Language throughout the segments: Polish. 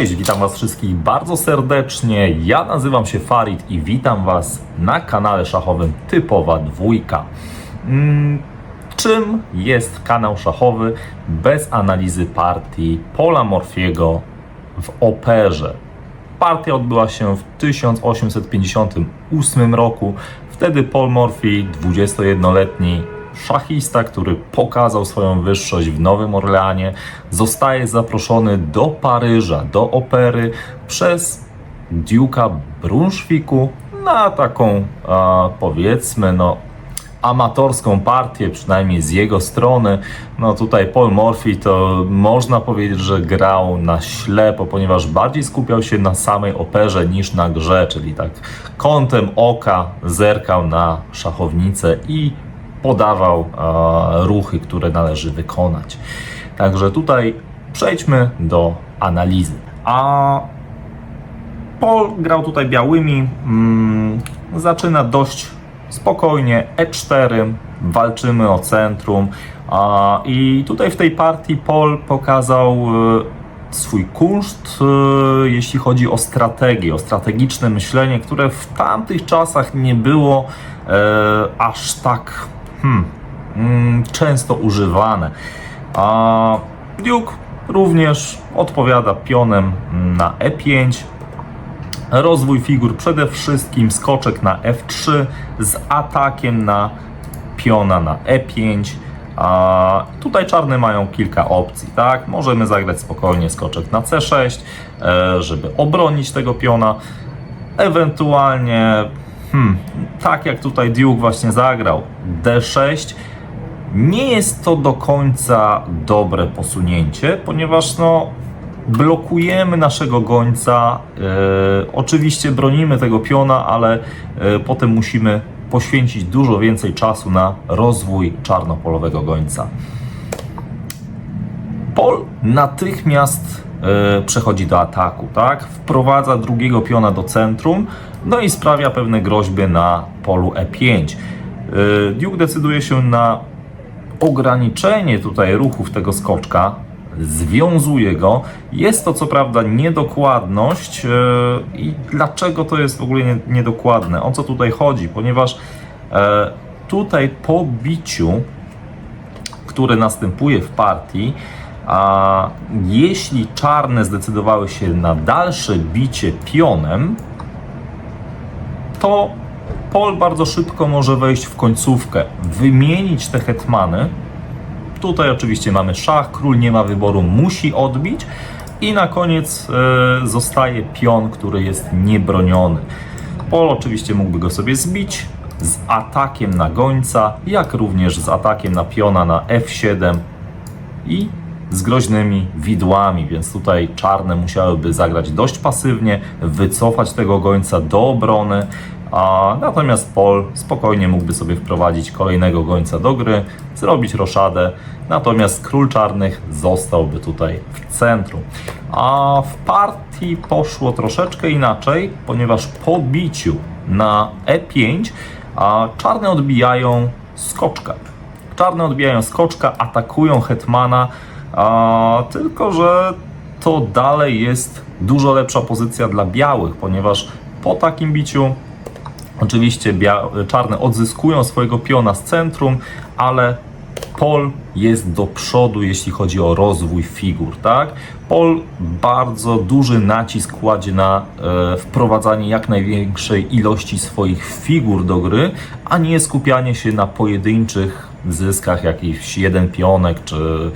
Cześć, witam Was wszystkich bardzo serdecznie. Ja nazywam się Farid i witam Was na kanale szachowym Typowa Dwójka. Mm, czym jest kanał szachowy bez analizy partii Pola Morfiego w operze? Partia odbyła się w 1858 roku. Wtedy Paul Morphy, 21-letni szachista, który pokazał swoją wyższość w Nowym Orleanie, zostaje zaproszony do Paryża, do opery przez Duke'a Brunswicku na taką, powiedzmy, no, amatorską partię, przynajmniej z jego strony. No tutaj Paul Morphy to można powiedzieć, że grał na ślepo, ponieważ bardziej skupiał się na samej operze niż na grze, czyli tak kątem oka zerkał na szachownicę i podawał e, ruchy, które należy wykonać. Także tutaj przejdźmy do analizy. A Paul grał tutaj białymi. Mm, zaczyna dość spokojnie. E4, walczymy o centrum. I tutaj w tej partii Paul pokazał e, swój kunszt, e, jeśli chodzi o strategię, o strategiczne myślenie, które w tamtych czasach nie było aż tak hmm, mm, często używane. A Duke również odpowiada pionem na E5. Rozwój figur przede wszystkim skoczek na F3 z atakiem na piona na E5. A tutaj czarne mają kilka opcji, tak? Możemy zagrać spokojnie skoczek na C6, e, żeby obronić tego piona. Ewentualnie, hmm, tak jak tutaj Duke właśnie zagrał, D6. Nie jest to do końca dobre posunięcie, ponieważ no, blokujemy naszego gońca. E, oczywiście bronimy tego piona, ale e, potem musimy poświęcić dużo więcej czasu na rozwój czarnopolowego gońca. Pol natychmiast przechodzi do ataku, tak? Wprowadza drugiego piona do centrum, no i sprawia pewne groźby na polu E5. E, Duke decyduje się na ograniczenie tutaj ruchów tego skoczka, związuje go. Jest to co prawda niedokładność. e, I dlaczego to jest w ogóle nie- niedokładne? O co tutaj chodzi? Ponieważ e, tutaj po biciu które następuje w partii, a jeśli czarne zdecydowały się na dalsze bicie pionem, to Pol bardzo szybko może wejść w końcówkę, wymienić te hetmany. Tutaj oczywiście mamy szach, król nie ma wyboru, musi odbić i na koniec e, zostaje pion, który jest niebroniony. Pol oczywiście mógłby go sobie zbić z atakiem na gońca, jak również z atakiem na piona na F7 i z groźnymi widłami, więc tutaj czarne musiałyby zagrać dość pasywnie, wycofać tego gońca do obrony, a natomiast Pol spokojnie mógłby sobie wprowadzić kolejnego gońca do gry, zrobić roszadę, natomiast król czarnych zostałby tutaj w centrum. A w partii poszło troszeczkę inaczej, ponieważ po biciu na E5 a czarne odbijają skoczka. Czarne odbijają skoczka, atakują hetmana, a, tylko że to dalej jest dużo lepsza pozycja dla białych, ponieważ po takim biciu oczywiście czarne odzyskują swojego piona z centrum, ale Pol jest do przodu, jeśli chodzi o rozwój figur, tak? Pol bardzo duży nacisk kładzie na e, wprowadzanie jak największej ilości swoich figur do gry, a nie skupianie się na pojedynczych zyskach, jakiś jeden pionek, czy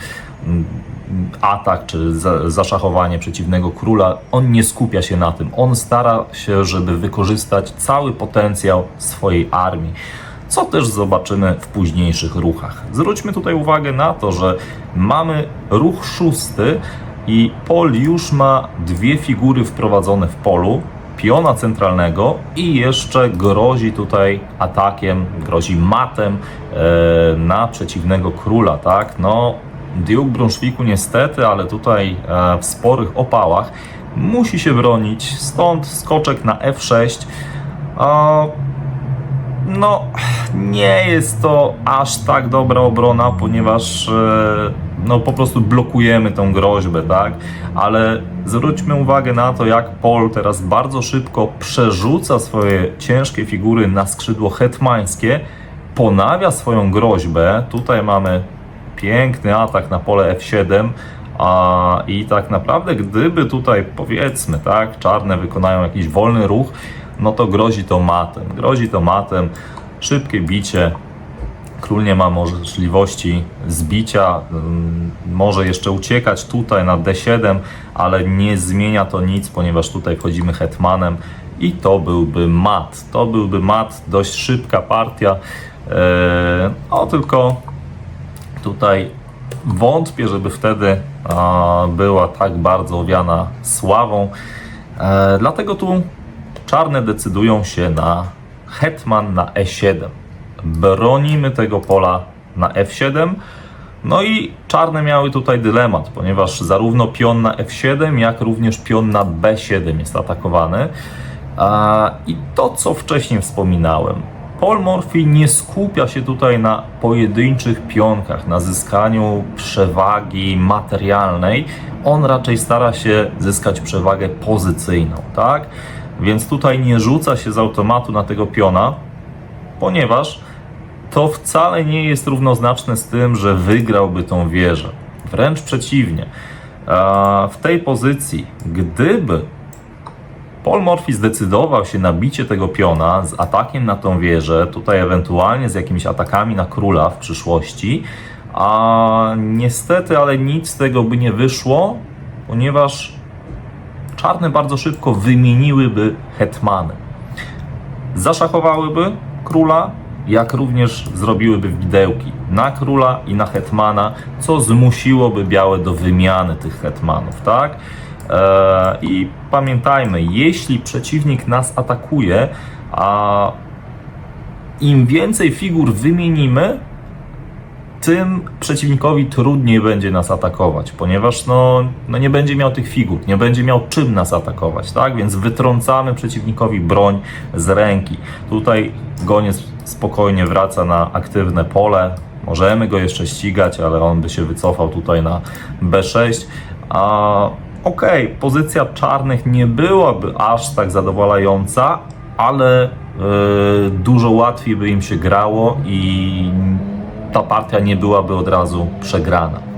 atak, czy za, zaszachowanie przeciwnego króla. On nie skupia się na tym. On stara się, żeby wykorzystać cały potencjał swojej armii co też zobaczymy w późniejszych ruchach. Zwróćmy tutaj uwagę na to, że mamy ruch szósty i Pol już ma dwie figury wprowadzone w polu, piona centralnego i jeszcze grozi tutaj atakiem, grozi matem e, na przeciwnego króla, tak? No, Duke Brunswicku niestety, ale tutaj e, w sporych opałach musi się bronić, stąd skoczek na F6. A, no, nie jest to aż tak dobra obrona, ponieważ e, no po prostu blokujemy tą groźbę, tak? Ale zwróćmy uwagę na to, jak Pol teraz bardzo szybko przerzuca swoje ciężkie figury na skrzydło hetmańskie, ponawia swoją groźbę. Tutaj mamy piękny atak na pole F7. A, I tak naprawdę, gdyby tutaj powiedzmy, tak, czarne wykonają jakiś wolny ruch, no to grozi to matem. Grozi to matem, szybkie bicie, Król nie ma możliwości zbicia, ym, może jeszcze uciekać tutaj na D7, ale nie zmienia to nic, ponieważ tutaj wchodzimy hetmanem i to byłby mat. To byłby mat, dość szybka partia. Eee, no tylko tutaj wątpię, żeby wtedy była tak bardzo owiana sławą. E, dlatego tu czarne decydują się na hetman na E7 bronimy tego pola na F7. No i czarne miały tutaj dylemat, ponieważ zarówno pion na F7, jak również pion na B7 jest atakowany. A, I to, co wcześniej wspominałem, Paul Morphy nie skupia się tutaj na pojedynczych pionkach, na zyskaniu przewagi materialnej. On raczej stara się zyskać przewagę pozycyjną, tak? Więc tutaj nie rzuca się z automatu na tego piona, ponieważ to wcale nie jest równoznaczne z tym, że wygrałby tą wieżę. Wręcz przeciwnie. W tej pozycji, gdyby Paul Morphy zdecydował się na bicie tego piona z atakiem na tą wieżę, tutaj ewentualnie z jakimiś atakami na króla w przyszłości, a niestety, ale nic z tego by nie wyszło, ponieważ czarne bardzo szybko wymieniłyby hetmany. Zaszachowałyby króla, jak również zrobiłyby widełki na króla i na hetmana, co zmusiłoby białe do wymiany tych hetmanów, tak? Eee, I pamiętajmy, jeśli przeciwnik nas atakuje, a im więcej figur wymienimy, tym przeciwnikowi trudniej będzie nas atakować, ponieważ no, no nie będzie miał tych figur, nie będzie miał czym nas atakować, tak? Więc wytrącamy przeciwnikowi broń z ręki. Tutaj goniec spokojnie wraca na aktywne pole. Możemy go jeszcze ścigać, ale on by się wycofał tutaj na B6. A okej, okay, pozycja czarnych nie byłaby aż tak zadowalająca, ale yy, dużo łatwiej by im się grało i ta partia nie byłaby od razu przegrana.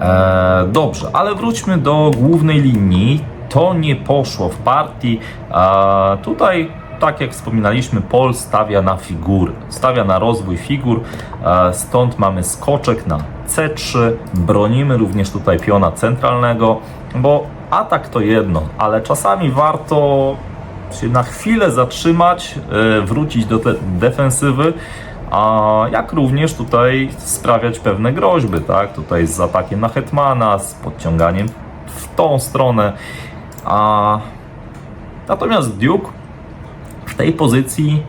E, dobrze, ale wróćmy do głównej linii. To nie poszło w partii. E, tutaj, tak jak wspominaliśmy, Pol stawia na figury, stawia na rozwój figur. E, stąd mamy skoczek na C3. Bronimy również tutaj piona centralnego, bo atak to jedno, ale czasami warto się na chwilę zatrzymać, e, wrócić do defensywy a jak również tutaj sprawiać pewne groźby, tak? Tutaj z atakiem na Hetmana, z podciąganiem w tą stronę. A natomiast Duke w tej pozycji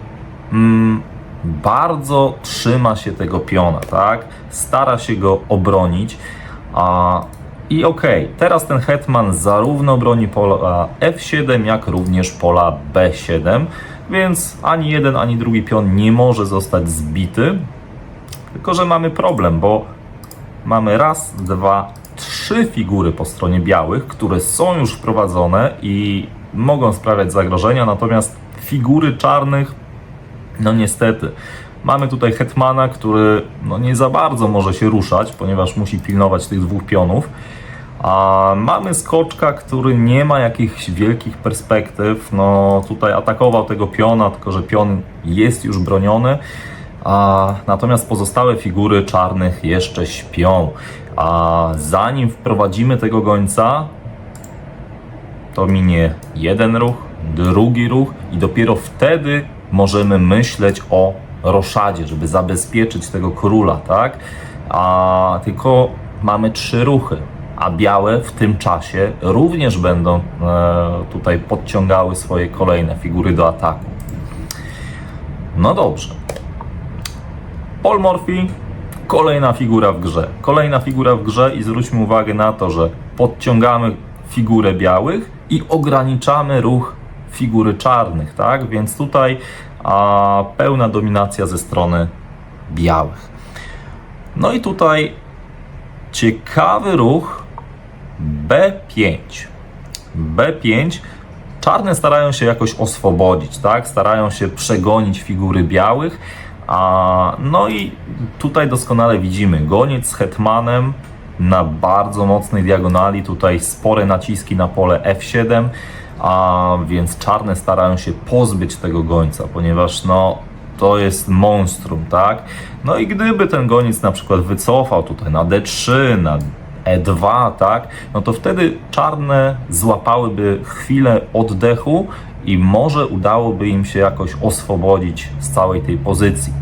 mm, bardzo trzyma się tego piona, tak? Stara się go obronić. A, I okej, okay, teraz ten hetman zarówno broni pola F7, jak również pola B7 więc ani jeden, ani drugi pion nie może zostać zbity. Tylko, że mamy problem, bo mamy raz, dwa, trzy figury po stronie białych, które są już wprowadzone i mogą sprawiać zagrożenia, natomiast figury czarnych, no niestety, mamy tutaj hetmana, który no nie za bardzo może się ruszać, ponieważ musi pilnować tych dwóch pionów. A mamy skoczka, który nie ma jakichś wielkich perspektyw. No tutaj atakował tego piona, tylko że pion jest już broniony. A, natomiast pozostałe figury czarnych jeszcze śpią. A zanim wprowadzimy tego gońca, to minie jeden ruch, drugi ruch i dopiero wtedy możemy myśleć o roszadzie, żeby zabezpieczyć tego króla, tak? A tylko mamy trzy ruchy a białe w tym czasie również będą e, tutaj podciągały swoje kolejne figury do ataku. No dobrze. Paul Morphy, kolejna figura w grze. Kolejna figura w grze i zwróćmy uwagę na to, że podciągamy figurę białych i ograniczamy ruch figury czarnych, tak? Więc tutaj a, pełna dominacja ze strony białych. No i tutaj ciekawy ruch B5. B5. Czarne starają się jakoś oswobodzić, tak? Starają się przegonić figury białych. A, no i tutaj doskonale widzimy goniec z hetmanem na bardzo mocnej diagonali. Tutaj spore naciski na pole F7, a więc czarne starają się pozbyć tego gońca, ponieważ no to jest monstrum, tak? No i gdyby ten goniec na przykład wycofał tutaj na D3, na E2, tak? No to wtedy czarne złapałyby chwilę oddechu i może udałoby im się jakoś oswobodzić z całej tej pozycji.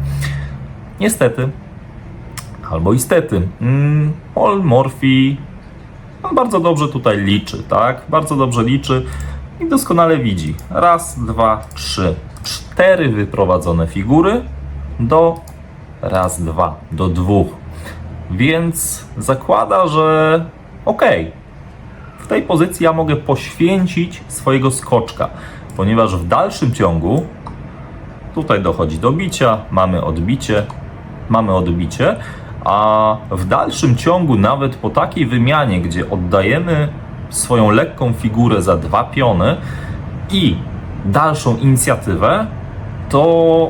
Niestety, albo istety, mm, Paul Morphy on bardzo dobrze tutaj liczy, tak? Bardzo dobrze liczy i doskonale widzi. Raz, dwa, trzy, cztery wyprowadzone figury do raz, dwa, do dwóch. Więc zakłada, że okej, w tej pozycji ja mogę poświęcić swojego skoczka, ponieważ w dalszym ciągu tutaj dochodzi do bicia, mamy odbicie, mamy odbicie, a w dalszym ciągu nawet po takiej wymianie, gdzie oddajemy swoją lekką figurę za dwa piony i dalszą inicjatywę, to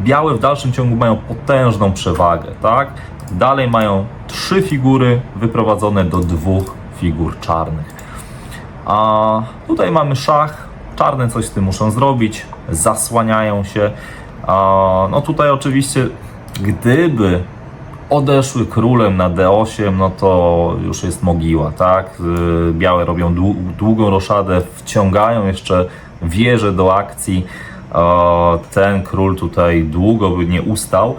białe w dalszym ciągu mają potężną przewagę, tak? Dalej mają trzy figury wyprowadzone do dwóch figur czarnych. A tutaj mamy szach. Czarne coś z tym muszą zrobić. Zasłaniają się. A, no tutaj oczywiście, gdyby odeszły królem na D8, no to już jest mogiła, tak? Y, Białe robią dłu- długą roszadę, wciągają jeszcze wieżę do akcji. Ten król tutaj długo by nie ustał,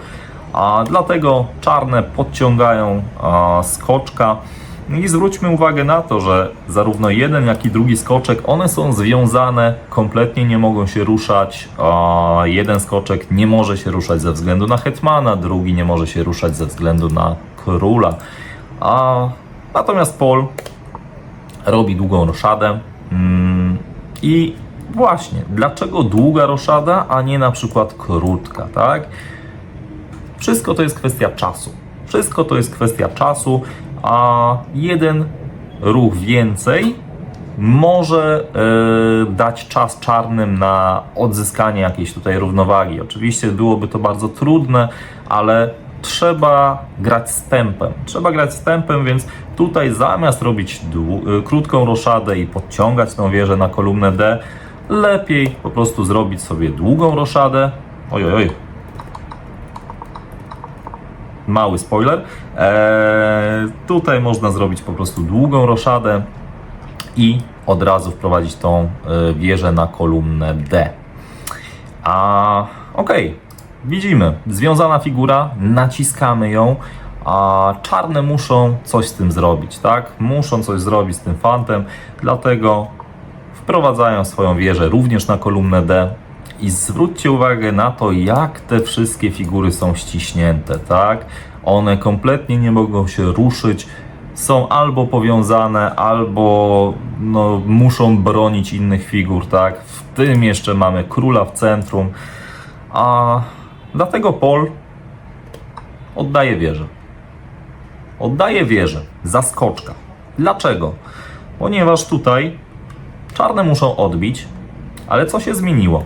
a dlatego czarne podciągają skoczka. I zwróćmy uwagę na to, że zarówno jeden, jak i drugi skoczek, one są związane, kompletnie nie mogą się ruszać. A jeden skoczek nie może się ruszać ze względu na hetmana, drugi nie może się ruszać ze względu na króla. A natomiast Paul robi długą roszadę. Mm, I właśnie, dlaczego długa roszada, a nie na przykład krótka, tak? Wszystko to jest kwestia czasu. Wszystko to jest kwestia czasu, a jeden ruch więcej może e, dać czas czarnym na odzyskanie jakiejś tutaj równowagi. Oczywiście byłoby to bardzo trudne, ale trzeba grać z tempem. Trzeba grać z tempem, więc tutaj zamiast robić e, krótką roszadę i podciągać tą wieżę na kolumnę D, lepiej po prostu zrobić sobie długą roszadę. Oj, oj, oj, mały spoiler. Eee, tutaj można zrobić po prostu długą roszadę i od razu wprowadzić tą e, wieżę na kolumnę D. A okej, widzimy, związana figura, naciskamy ją, a czarne muszą coś z tym zrobić, tak? Muszą coś zrobić z tym fantem, dlatego wprowadzają swoją wieżę również na kolumnę D. I zwróćcie uwagę na to, jak te wszystkie figury są ściśnięte, tak? One kompletnie nie mogą się ruszyć, są albo powiązane, albo no, muszą bronić innych figur, tak? W tym jeszcze mamy króla w centrum, a dlatego Paul oddaje wieżę. Oddaje wieżę, zaskoczka. Dlaczego? Ponieważ tutaj czarne muszą odbić, ale co się zmieniło?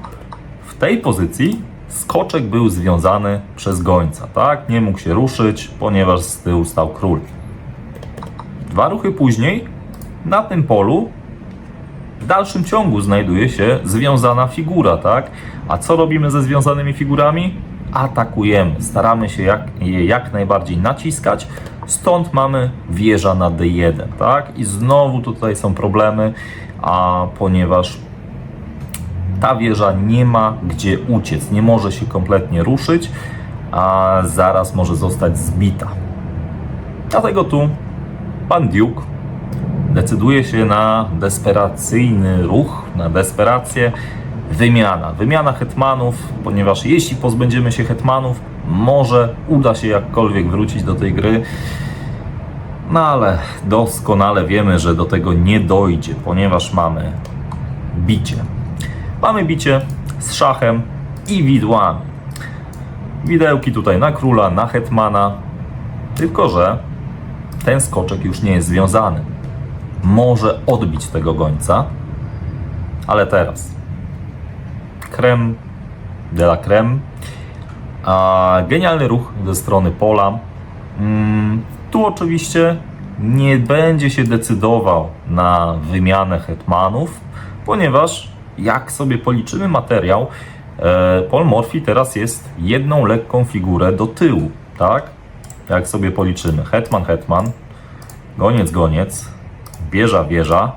Tej pozycji skoczek był związany przez gońca, tak? Nie mógł się ruszyć, ponieważ z tyłu stał król. Dwa ruchy później na tym polu w dalszym ciągu znajduje się związana figura, tak? A co robimy ze związanymi figurami? Atakujemy. Staramy się jak, je jak najbardziej naciskać. Stąd mamy wieża na D1, tak? I znowu tutaj są problemy, a ponieważ ta wieża nie ma gdzie uciec, nie może się kompletnie ruszyć, a zaraz może zostać zbita. Dlatego tu pan Duke decyduje się na desperacyjny ruch, na desperację, wymiana. Wymiana hetmanów, ponieważ jeśli pozbędziemy się hetmanów, może uda się jakkolwiek wrócić do tej gry. No ale doskonale wiemy, że do tego nie dojdzie, ponieważ mamy bicie. Mamy bicie z szachem i widłami. Widełki tutaj na króla, na hetmana. Tylko, że ten skoczek już nie jest związany. Może odbić tego gońca, ale teraz krem de la creme. A, genialny ruch ze strony pola. Mm, tu oczywiście nie będzie się decydował na wymianę hetmanów, ponieważ jak sobie policzymy materiał, e, Paul Morphy teraz jest jedną lekką figurę do tyłu, tak? Jak sobie policzymy. Hetman, hetman, goniec, goniec, wieża, wieża.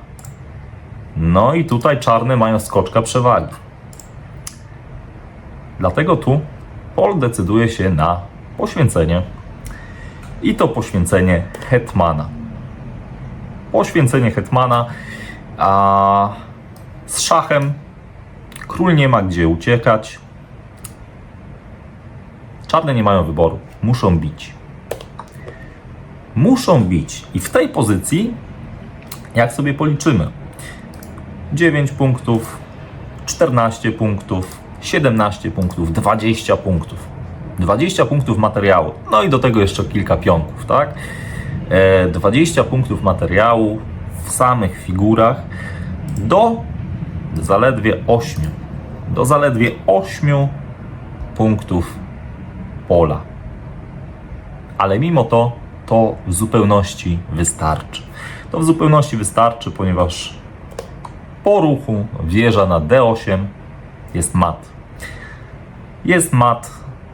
No i tutaj czarne mają skoczka przewagi. Dlatego tu Paul decyduje się na poświęcenie. I to poświęcenie Hetmana. Poświęcenie Hetmana, a z szachem król nie ma gdzie uciekać. Czarne nie mają wyboru. Muszą bić. Muszą bić. I w tej pozycji, jak sobie policzymy, 9 punktów, 14 punktów, 17 punktów, 20 punktów. 20 punktów materiału. No i do tego jeszcze kilka pionków, tak? E, 20 punktów materiału w samych figurach do zaledwie 8. Do zaledwie 8 punktów pola. Ale mimo to, to w zupełności wystarczy. To w zupełności wystarczy, ponieważ po ruchu wieża na D8 jest mat. Jest mat.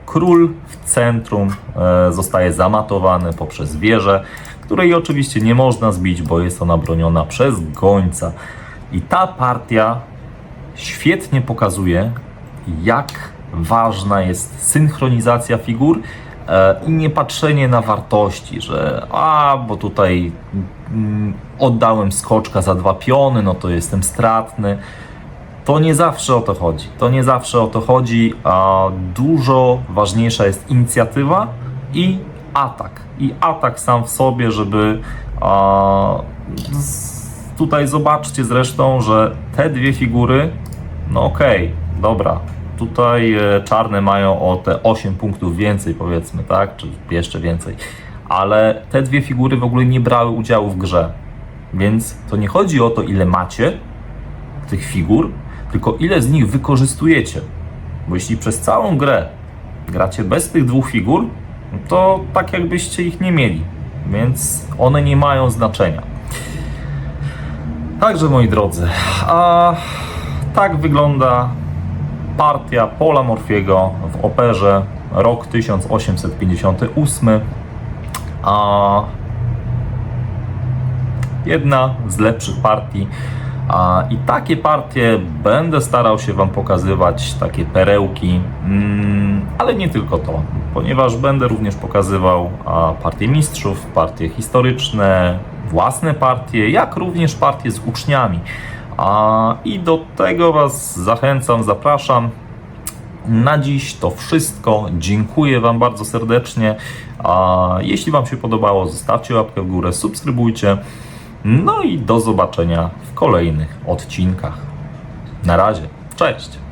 Król w centrum e, zostaje zamatowany poprzez wieżę, której oczywiście nie można zbić, bo jest ona broniona przez gońca. I ta partia świetnie pokazuje, jak ważna jest synchronizacja figur e, i nie patrzenie na wartości, że a, bo tutaj mm, oddałem skoczka za dwa piony, no to jestem stratny. To nie zawsze o to chodzi. To nie zawsze o to chodzi, a dużo ważniejsza jest inicjatywa i atak. I atak sam w sobie, żeby a, z, tutaj zobaczcie zresztą, że te dwie figury, no okej, dobra, tutaj e, czarne mają o te 8 punktów więcej powiedzmy, tak, czy jeszcze więcej, ale te dwie figury w ogóle nie brały udziału w grze, więc to nie chodzi o to ile macie tych figur, tylko ile z nich wykorzystujecie. Bo jeśli przez całą grę gracie bez tych dwóch figur, to tak jakbyście ich nie mieli, więc one nie mają znaczenia. Także moi drodzy, a tak wygląda partia Pola Morfiego w operze rok 1858. A jedna z lepszych partii. A, I takie partie będę starał się Wam pokazywać, takie perełki, mm, ale nie tylko to, ponieważ będę również pokazywał partie mistrzów, partie historyczne, własne partie, jak również partie z uczniami. A, I do tego Was zachęcam, zapraszam. Na dziś to wszystko. Dziękuję Wam bardzo serdecznie. A jeśli Wam się podobało, zostawcie łapkę w górę, subskrybujcie. No i do zobaczenia w kolejnych odcinkach. Na razie, cześć!